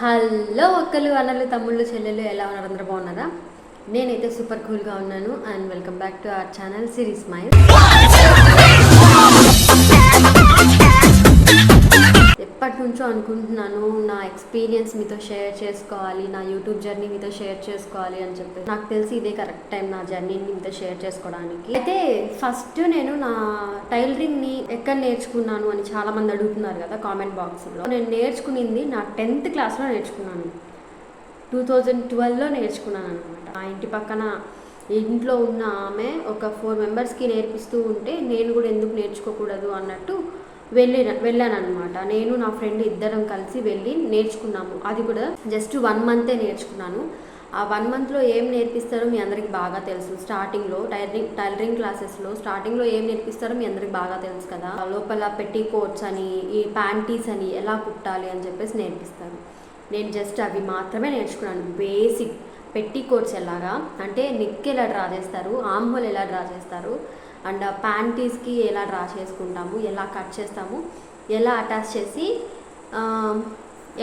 Hello ఒక్కలు అన్నలు తమ్ముళ్ళు చెల్లెలు ఎలా ఉన్నారు? అందరూ బాగున్నారా? నేనైతే సూపర్ కూల్గా ఉన్నాను and welcome back to our channel series mile ఎప్పటి నుంచో అనుకుంటున్నాను నా ఎక్స్పీరియన్స్ మీతో షేర్ చేసుకోవాలి నా యూట్యూబ్ జర్నీ మీతో షేర్ చేసుకోవాలి అని చెప్పి నాకు తెలిసి ఇదే కరెక్ట్ టైం నా జర్నీని మీతో షేర్ చేసుకోవడానికి. అయితే ఫస్ట్ నేను నా టైలరింగ్ని ఎక్కడ నేర్చుకున్నాను అని చాలామంది అడుగుతున్నారు కదా కామెంట్ బాక్స్లో. నేను నేర్చుకునింది నా టెన్త్ క్లాస్లో నేర్చుకున్నాను. టూ థౌజండ్ ట్వెల్వ్లో నేర్చుకున్నాను అనమాట ఆ ఇంటి పక్కన ఇంట్లో ఉన్న ఆమె ఒక ఫోర్ మెంబర్స్కి నేర్పిస్తూ ఉంటే నేను కూడా ఎందుకు నేర్చుకోకూడదు అన్నట్టు వెళ్ళాను అనమాట నేను నా ఫ్రెండ్ ఇద్దరం కలిసి వెళ్ళి నేర్చుకున్నాము. అది కూడా జస్ట్ వన్ మంతే నేర్చుకున్నాను. ఆ వన్ మంత్లో ఏం నేర్పిస్తారో మీ అందరికి బాగా తెలుసు. స్టార్టింగ్లో టైలరింగ్ టైలరింగ్ క్లాసెస్లో స్టార్టింగ్లో ఏం నేర్పిస్తారో మీ అందరికి బాగా తెలుసు కదా. లోపల పెట్టి కోట్స్ అని ఈ ప్యాంటీస్ అని ఎలా కుట్టాలి అని చెప్పేసి నేర్పిస్తారు. నేను జస్ట్ అవి మాత్రమే నేర్చుకున్నాను. బేసిక్ పెట్టి కోట్స్ ఎలాగా? అంటే నిక్ ఎలా డ్రా చేస్తారు? ఆమ్హోల్ ఎలా డ్రా చేస్తారు? అండ్ ప్యాంటీస్కి ఎలా డ్రా చేసుకుంటాము ఎలా కట్ చేస్తాము ఎలా అటాచ్ చేసి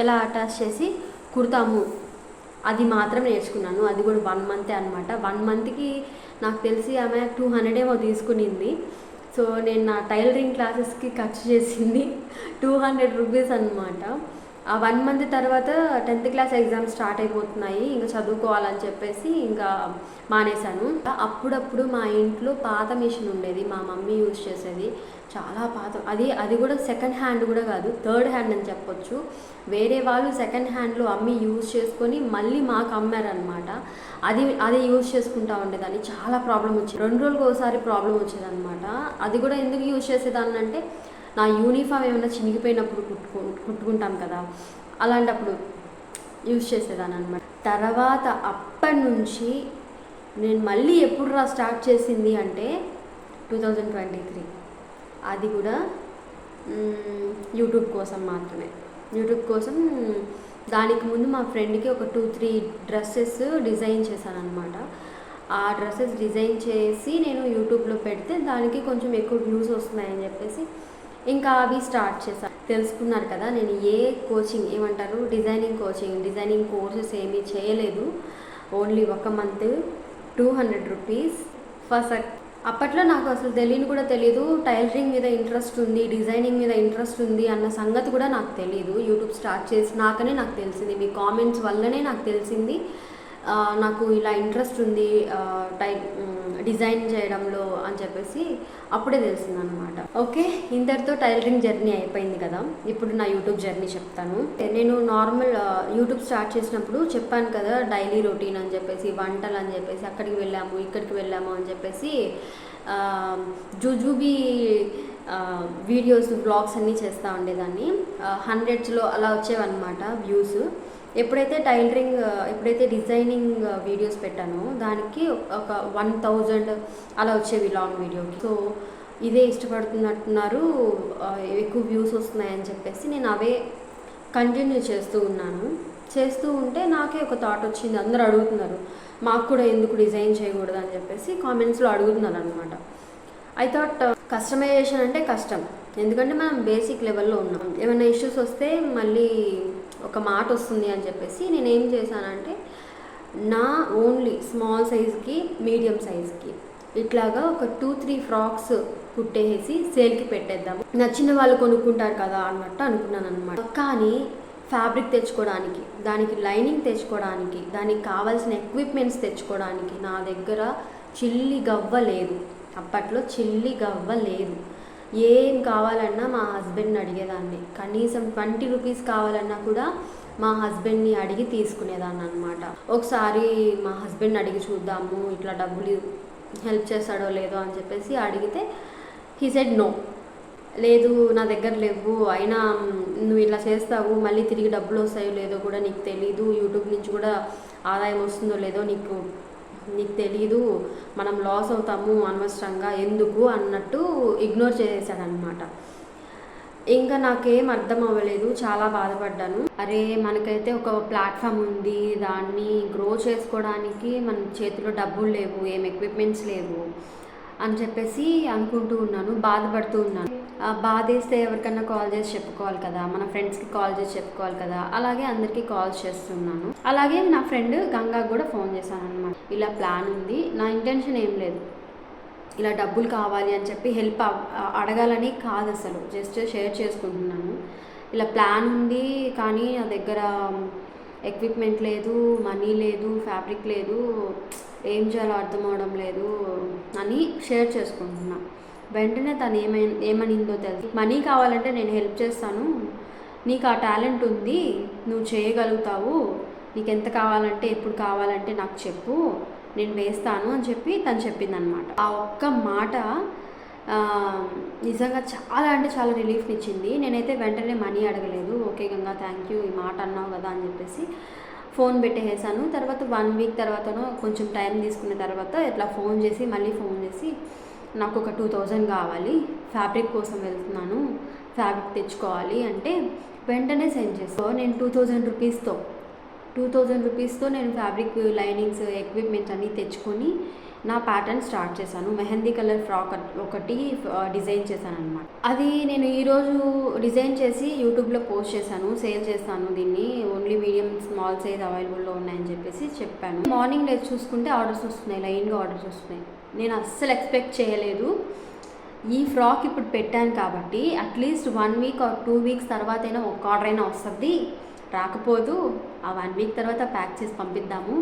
ఎలా అటాచ్ చేసి కుడతాము. అది మాత్రం నేర్చుకున్నాను. అది కూడా వన్ మంతే అనమాట వన్ మంత్కి నాకు తెలిసి ఆమె టూ హండ్రెడ్ ఏమో తీసుకునింది. సో నేను నా టైలరింగ్ క్లాసెస్కి ఖర్చు చేసింది టూ హండ్రెడ్ రూపీస్ అనమాట వన్ మంత్ తర్వాత టెన్త్ క్లాస్ ఎగ్జామ్స్ స్టార్ట్ అయిపోతున్నాయి ఇంకా చదువుకోవాలని చెప్పేసి ఇంకా మానేశాను. అప్పుడప్పుడు మా ఇంట్లో పాత మిషన్ ఉండేది మా మమ్మీ యూజ్ చేసేది. చాలా పాత అది అది కూడా సెకండ్ హ్యాండ్ కూడా కాదు థర్డ్ హ్యాండ్ అని చెప్పొచ్చు. వేరే వాళ్ళు సెకండ్ హ్యాండ్లో అమ్మి యూజ్ చేసుకొని మళ్ళీ మాకు అమ్మారనమాట అది అది యూజ్ చేసుకుంటా ఉండేదాన్ని. చాలా ప్రాబ్లం వచ్చేది. రెండు రోజులకు ఒకసారి ప్రాబ్లం వచ్చేదన్నమాట. అది కూడా ఎందుకు యూజ్ చేసేదాన్ని అంటే నా యూనిఫామ్ ఏమైనా చినిగిపోయినప్పుడు కుట్టుకు కుట్టుకుంటాం కదా అలాంటప్పుడు యూజ్ చేసేదాన్ని అనమాట తర్వాత అప్పటి నుంచి నేను మళ్ళీ ఎప్పుడు రా స్టార్ట్ చేసింది అంటే టూ థౌజండ్ ట్వంటీ త్రీ. అది కూడా యూట్యూబ్ కోసం మాత్రమే. యూట్యూబ్ కోసం దానికి ముందు మా ఫ్రెండ్కి ఒక టూ త్రీ డ్రెస్సెస్ డిజైన్ చేశాను అనమాట ఆ డ్రెస్సెస్ డిజైన్ చేసి నేను యూట్యూబ్లో పెడితే దానికి కొంచెం ఎక్కువ వ్యూస్ వస్తున్నాయని చెప్పేసి ఇంకా అవి స్టార్ట్ చేశాను. తెలుసుకున్నారు కదా నేను ఏ కోచింగ్ ఏమంటారు? Designing coaching. డిజైనింగ్ కోర్సెస్ ఏమీ చేయలేదు. ఓన్లీ ఒక month two hundred rupees first అప్పట్లో నాకు అసలు తెలియని కూడా తెలియదు టైలరింగ్ మీద ఇంట్రెస్ట్ ఉంది డిజైనింగ్ మీద ఇంట్రెస్ట్ ఉంది అన్న సంగతి కూడా నాకు తెలియదు యూట్యూబ్ స్టార్ట్ చేసినాకనే నాకు తెలిసింది. మీ కామెంట్స్ వల్లనే నాకు తెలిసింది. నాకు ఇలా ఇంట్రెస్ట్ ఉంది టై డిజైన్ చేయడంలో అని చెప్పేసి అప్పుడే తెలిసింది అనమాట ఓకే ఇంతటితో టైలరింగ్ జర్నీ అయిపోయింది కదా. ఇప్పుడు నా యూట్యూబ్ జర్నీ చెప్తాను. నేను నార్మల్ యూట్యూబ్ స్టార్ట్ చేసినప్పుడు చెప్పాను కదా డైలీ రొటీన్ అని చెప్పేసి వంటలు అని చెప్పేసి అక్కడికి వెళ్ళాము ఇక్కడికి వెళ్ళాము అని చెప్పేసి ఆ, జుజుబీ వీడియోస్ బ్లాగ్స్ అన్నీ చేస్తూ ఉండేదాన్ని. హండ్రెడ్స్లో అలా వచ్చేవన్నమాట వ్యూస్. ఎప్పుడైతే టైలరింగ్ ఎప్పుడైతే డిజైనింగ్ వీడియోస్ పెట్టానో దానికి ఒక వన్ థౌజండ్ అలా వచ్చేవి లాంగ్ వీడియోకి. సో ఇదే ఇష్టపడుతున్నట్టున్నారు ఎక్కువ వ్యూస్ వస్తున్నాయని చెప్పేసి నేను అవే కంటిన్యూ చేస్తూ ఉన్నాను. చేస్తూ ఉంటే నాకే ఒక థాట్ వచ్చింది అందరూ అడుగుతున్నారు మాకు కూడా ఎందుకు డిజైన్ చేయకూడదు అని చెప్పేసి కామెంట్స్లో అడుగుతున్నారు అనమాట ఐ థాట్ కస్టమైజేషన్ అంటే కష్టం ఎందుకంటే మనం బేసిక్ లెవెల్లో ఉన్నాం. ఏమైనా ఇష్యూస్ వస్తే మళ్ళీ ఒక మాట వస్తుంది అని చెప్పేసి నేను ఏం చేశానంటే నా ఓన్లీ స్మాల్ సైజ్కి మీడియం సైజ్కి ఇట్లాగా ఒక టూ త్రీ ఫ్రాక్స్ కుట్టేసి సేల్కి పెట్టేద్దాం నచ్చిన వాళ్ళు కొనుక్కుంటారు కదా అన్నట్టు అనుకున్నాను అనమాట కానీ ఫ్యాబ్రిక్ తెచ్చుకోవడానికి దానికి లైనింగ్ తెచ్చుకోవడానికి దానికి కావాల్సిన ఎక్విప్మెంట్స్ తెచ్చుకోవడానికి నా దగ్గర చిల్లి గవ్వ లేదు. అప్పట్లో చిల్లి గవ్వ లేదు. ఏం కావాలన్నా మా హస్బెండ్ని అడిగేదాన్ని. కనీసం ట్వంటీ రూపీస్ కావాలన్నా కూడా మా హస్బెండ్ని అడిగి తీసుకునేదాన్ని అనమాట ఒకసారి మా హస్బెండ్ని అడిగి చూద్దాము ఇట్లా డబ్బులు హెల్ప్ చేస్తాడో లేదో అని చెప్పేసి అడిగితే హీ సెడ్ నో. లేదు నా దగ్గర లేవు. అయినా నువ్వు ఇట్లా చేస్తావు మళ్ళీ తిరిగి డబ్బులు వస్తాయో లేదో కూడా నీకు తెలీదు. యూట్యూబ్ నుంచి కూడా ఆదాయం వస్తుందో లేదో నీకు నీకు తెలీదు మనం లాస్ అవుతాము అనవసరంగా ఎందుకు అన్నట్టు ఇగ్నోర్ చేసేసాడనమాట ఇంకా నాకేం అర్థం అవ్వలేదు చాలా బాధపడ్డాను. అరే మనకైతే ఒక ప్లాట్ఫామ్ ఉంది దాన్ని గ్రో చేసుకోవడానికి మన చేతిలో డబ్బులు లేవు ఏం ఎక్విప్మెంట్స్ లేవు. అని చెప్పేసి అనుకుంటూ ఉన్నాను బాధపడుతూ ఉన్నాను. బాధేస్తే ఎవరికన్నా కాల్ చేసి చెప్పుకోవాలి కదా మన ఫ్రెండ్స్కి కాల్ చేసి చెప్పుకోవాలి కదా అలాగే అందరికీ కాల్ చేస్తున్నాను. అలాగే నా ఫ్రెండ్ గంగా కూడా ఫోన్ చేశాను అనమాట ఇలా ప్లాన్ ఉంది నా ఇంటెన్షన్ ఏం లేదు. ఇలా డబ్బులు కావాలి అని చెప్పి హెల్ప్ అడగాలని కాదు అసలు జస్ట్ షేర్ చేసుకుంటున్నాను. ఇలా ప్లాన్ ఉంది కానీ నా దగ్గర ఎక్విప్మెంట్ లేదు మనీ లేదు ఫ్యాబ్రిక్ లేదు ఏం చేయాలో అర్థం అవడం లేదు అని షేర్ చేసుకుంటున్నా. వెంటనే తను ఏమై ఏమనిందో తెలుసు మనీ కావాలంటే నేను హెల్ప్ చేస్తాను. నీకు ఆ టాలెంట్ ఉంది నువ్వు చేయగలుగుతావు. నీకు ఎంత కావాలంటే ఎప్పుడు కావాలంటే నాకు చెప్పు. నేను వేస్తాను అని చెప్పి తను చెప్పిందనమాట ఆ ఒక్క మాట నిజంగా చాలా అంటే చాలా రిలీఫ్ని ఇచ్చింది నేనైతే వెంటనే మనీ అడగలేదు. ఓకే గంగా థ్యాంక్ యూ ఈ మాట అన్నావు కదా అని చెప్పేసి ఫోన్ పెట్టేసాను తర్వాత వన్ వీక్ తర్వాతనో కొంచెం టైం తీసుకున్న తర్వాత ఇట్లా ఫోన్ చేసి మళ్ళీ ఫోన్ చేసి నాకు ఒక టూ థౌజండ్ కావాలి. ఫ్యాబ్రిక్ కోసం వెళ్తున్నాను. ఫ్యాబ్రిక్ తెచ్చుకోవాలి అంటే వెంటనే సెండ్ చేస్తాను నేను టూ థౌజండ్ రూపీస్తో టూ థౌజండ్ రూపీస్తో నేను ఫ్యాబ్రిక్ లైనింగ్స్ ఎక్విప్మెంట్ అన్నీ తెచ్చుకొని నా ప్యాటర్న్ స్టార్ట్ చేశాను. మెహందీ కలర్ ఫ్రాక్ ఒకటి డిజైన్ చేశాను అనమాట అది నేను ఈరోజు డిజైన్ చేసి యూట్యూబ్లో పోస్ట్ చేశాను. సేల్ చేస్తాను దీన్ని. ఓన్లీ మీడియం స్మాల్ సైజ్ అవైలబుల్లో ఉన్నాయని చెప్పేసి చెప్పాను. మార్నింగ్ నేను చూసుకుంటే ఆర్డర్స్ వస్తున్నాయి. లైన్గా ఆర్డర్స్ వస్తున్నాయి. నేను అస్సలు ఎక్స్పెక్ట్ చేయలేదు. ఈ ఫ్రాక్ ఇప్పుడు పెట్టాను కాబట్టి at least one week or two weeks తర్వాత అయినా ఒక ఆర్డర్ అయినా వస్తుంది. రాకపోదు. ఆ వన్ వీక్ తర్వాత ప్యాక్ చేసి పంపిద్దాము.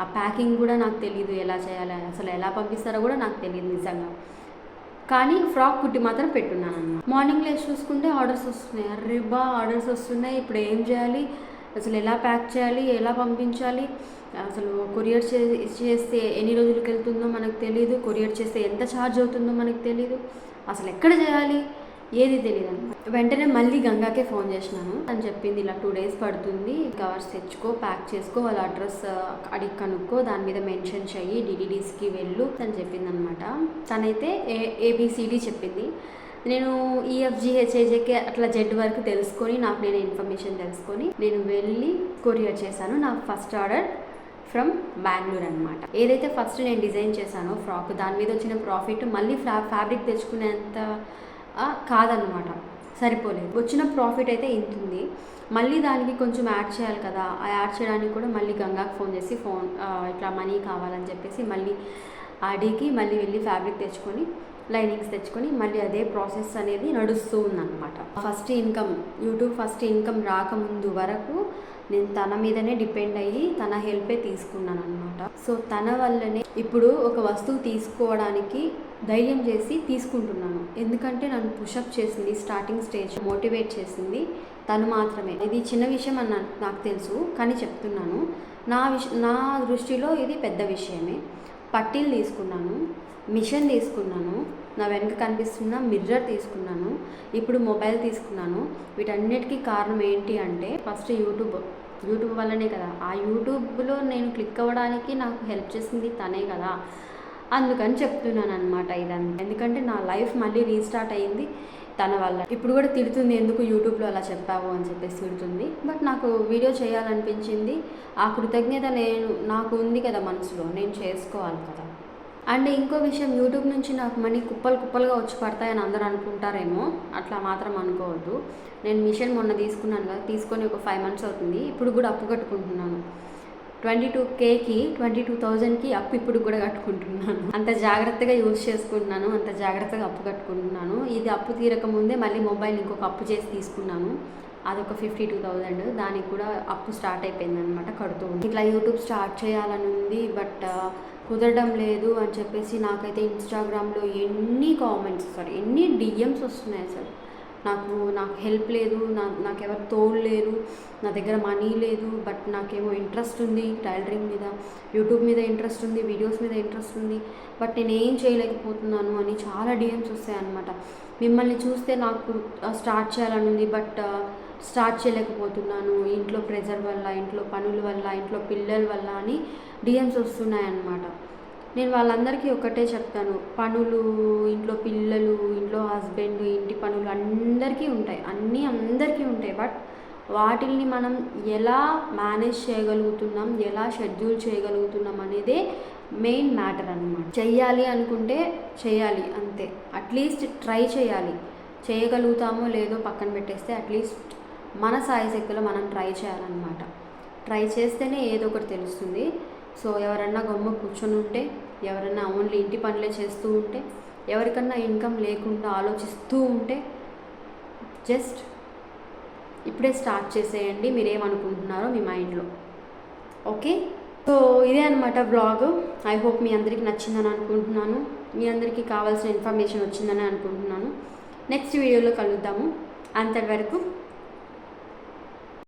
ఆ ప్యాకింగ్ కూడా నాకు తెలియదు ఎలా చేయాలి అసలు ఎలా పంపిస్తారో కూడా నాకు తెలియదు నిజంగా. కానీ ఫ్రాక్ కుట్టి మాత్రం పెట్టున్నాను మార్నింగ్ లేచి చూసుకుంటే ఆర్డర్స్ వస్తున్నాయి. అర్రే బా ఆర్డర్స్ వస్తున్నాయి. ఇప్పుడు ఏం చేయాలి? అసలు ఎలా ప్యాక్ చేయాలి? ఎలా పంపించాలి? అసలు కొరియర్ చే చేస్తే ఎన్ని రోజులకు వెళ్తుందో మనకు తెలియదు కొరియర్ చేస్తే ఎంత ఛార్జ్ అవుతుందో మనకు తెలియదు అసలు ఎక్కడ చేయాలి? ఏది తెలియదు అనమాట వెంటనే మళ్ళీ గంగాకే ఫోన్ చేసినాను. అని చెప్పింది ఇలా టూ డేస్ పడుతుంది. కవర్స్ తెచ్చుకో ప్యాక్ చేసుకో వాళ్ళ అడ్రస్ అడిగి కనుక్కో దాని మీద మెన్షన్ చెయ్యి డిడిడీస్కి వెళ్ళు అని చెప్పింది అనమాట తనైతే ఏ ఏబిసిడి చెప్పింది. నేను E ఈఎఫ్జి అట్లా జెడ్ వరకు తెలుసుకొని నాకు నేను ఇన్ఫర్మేషన్ తెలుసుకొని నేను వెళ్ళి కొరియర్ చేశాను. నా ఫస్ట్ ఆర్డర్ ఫ్రమ్ బెంగళూరు అనమాట ఏదైతే ఫస్ట్ నేను డిజైన్ చేశానో ఫ్రాక్ దాని మీద వచ్చిన ప్రాఫిట్ మళ్ళీ ఫ్రా ఫ్యాబ్రిక్ తెచ్చుకునేంత కాదనమాట సరిపోలేదు. వచ్చిన ప్రాఫిట్ అయితే ఇంత ఉంది మళ్ళీ దానికి కొంచెం యాడ్ చేయాలి కదా. ఆ యాడ్ చేయడానికి కూడా మళ్ళీ గంగాకి ఫోన్ చేసి ఫోన్ ఇట్లా మనీ కావాలని చెప్పేసి మళ్ళీ అడిగి మళ్ళీ వెళ్ళి ఫ్యాబ్రిక్ తెచ్చుకొని లైనింగ్స్ తెచ్చుకొని మళ్ళీ అదే ప్రాసెస్ అనేది నడుస్తూ ఉందన్నమాట. First income YouTube first income రాకముందు వరకు నేను తన మీదనే డిపెండ్ అయ్యి తన హెల్పే తీసుకున్నాను అనమాట సో తన వల్లనే ఇప్పుడు ఒక వస్తువు తీసుకోవడానికి ధైర్యం చేసి తీసుకుంటున్నాను. ఎందుకంటే నన్ను పుషప్ చేసింది స్టార్టింగ్ స్టేజ్ మోటివేట్ చేసింది తను మాత్రమే. ఇది చిన్న విషయం అని నాకు- నాకు తెలుసు కానీ చెప్తున్నాను. నా విష నా దృష్టిలో ఇది పెద్ద విషయమే. పట్టీలు తీసుకున్నాను మిషన్ తీసుకున్నాను నా వెనక కనిపిస్తున్న మిర్రర్ తీసుకున్నాను. ఇప్పుడు మొబైల్ తీసుకున్నాను. వీటన్నిటికీ కారణం ఏంటి అంటే ఫస్ట్ యూట్యూబ్. యూట్యూబ్ వల్లనే కదా. ఆ యూట్యూబ్లో నేను క్లిక్ అవ్వడానికి నాకు హెల్ప్ చేసింది తనే కదా. అందుకని చెప్తున్నాను అనమాట ఇదంతా. ఎందుకంటే నా లైఫ్ మళ్ళీ రీస్టార్ట్ అయ్యింది తన వల్ల. ఇప్పుడు కూడా తిడుతుంది ఎందుకు యూట్యూబ్లో అలా చెప్పావు అని చెప్పేసి తిడుతుంది. బట్ నాకు వీడియో చేయాలనిపించింది. ఆ కృతజ్ఞత నేను నాకు ఉంది కదా మనసులో. నేను చేసుకోవాలి కదా. అండ్ ఇంకో విషయం యూట్యూబ్ నుంచి నాకు మనీ కుప్పలు కుప్పలుగా వచ్చి పడతాయని అందరూ అనుకుంటారేమో అట్లా మాత్రం అనుకోవద్దు. నేను మిషన్ మొన్న తీసుకున్నాను కదా తీసుకొని ఒక ఫైవ్ మంత్స్ అవుతుంది. ఇప్పుడు కూడా అప్పు కట్టుకుంటున్నాను. ట్వంటీ టూ కేకి ట్వంటీ టూ థౌజండ్కి అప్పు ఇప్పుడు కూడా కట్టుకుంటున్నాను. అంత జాగ్రత్తగా యూజ్ చేసుకుంటున్నాను అంత జాగ్రత్తగా అప్పు కట్టుకుంటున్నాను. ఇది అప్పు తీరక ముందే మళ్ళీ మొబైల్ ఇంకొక అప్పు చేసి తీసుకున్నాను. అదొక ఫిఫ్టీ టూ థౌజండ్ దానికి కూడా అప్పు స్టార్ట్ అయిపోయింది అనమాట కడుతూ ఇట్లా యూట్యూబ్ స్టార్ట్ చేయాలని ఉంది బట్ కుదరడం లేదు అని చెప్పేసి నాకైతే ఇన్స్టాగ్రామ్లో ఎన్ని కామెంట్స్ సారీ ఎన్ని డిఎమ్స్ వస్తున్నాయి అసలు నాకు నాకు హెల్ప్ లేదు నా నాకు ఎవరు తోడు లేరు నా దగ్గర మనీ లేదు బట్ నాకేమో ఇంట్రెస్ట్ ఉంది టైలరింగ్ మీద యూట్యూబ్ మీద ఇంట్రెస్ట్ ఉంది వీడియోస్ మీద ఇంట్రెస్ట్ ఉంది బట్ నేను ఏం చేయలేకపోతున్నాను అని చాలా డిఎమ్స్ వస్తాయి అనమాట మిమ్మల్ని చూస్తే నాకు స్టార్ట్ చేయాలని ఉంది బట్ స్టార్ట్ చేయలేకపోతున్నాను. ఇంట్లో ప్రెజర్ వల్ల ఇంట్లో పనుల వల్ల ఇంట్లో పిల్లల వల్ల అని డిఎమ్స్ వస్తున్నాయి అన్నమాట నేను వాళ్ళందరికీ ఒకటే చెప్తాను. పనులు ఇంట్లో పిల్లలు ఇంట్లో హస్బెండ్ ఇంటి పనులు అందరికీ ఉంటాయి. అన్నీ అందరికీ ఉంటాయి. బట్ వాటిల్ని మనం ఎలా మేనేజ్ చేయగలుగుతున్నాం ఎలా షెడ్యూల్ చేయగలుగుతున్నాం అనేదే మెయిన్ మ్యాటర్ అనమాట చెయ్యాలి అనుకుంటే చేయాలి అంతే. అట్లీస్ట్ ట్రై చేయాలి చేయగలుగుతామో లేదో పక్కన పెట్టేస్తే అట్లీస్ట్ మన సాయశక్తిలో మనం ట్రై చేయాలన్నమాట. ట్రై చేస్తేనే ఏదో ఒకటి తెలుస్తుంది. సో ఎవరన్నా గమ్మ కూర్చొని ఉంటే ఎవరన్నా ఓన్లీ ఇంటి పనులే చేస్తూ ఉంటే ఎవరికన్నా ఇన్కమ్ లేకుండా ఆలోచిస్తూ ఉంటే జస్ట్ ఇప్పుడే స్టార్ట్ చేసేయండి. మీరేమనుకుంటున్నారో మీ మైండ్లో. ఓకే సో ఇదే అనమాట బ్లాగ్ ఐ హోప్ మీ అందరికీ నచ్చిందని అనుకుంటున్నాను. మీ అందరికీ కావాల్సిన ఇన్ఫర్మేషన్ వచ్చిందని అనుకుంటున్నాను. నెక్స్ట్ వీడియోలో కలుద్దాము. అంతటి వరకు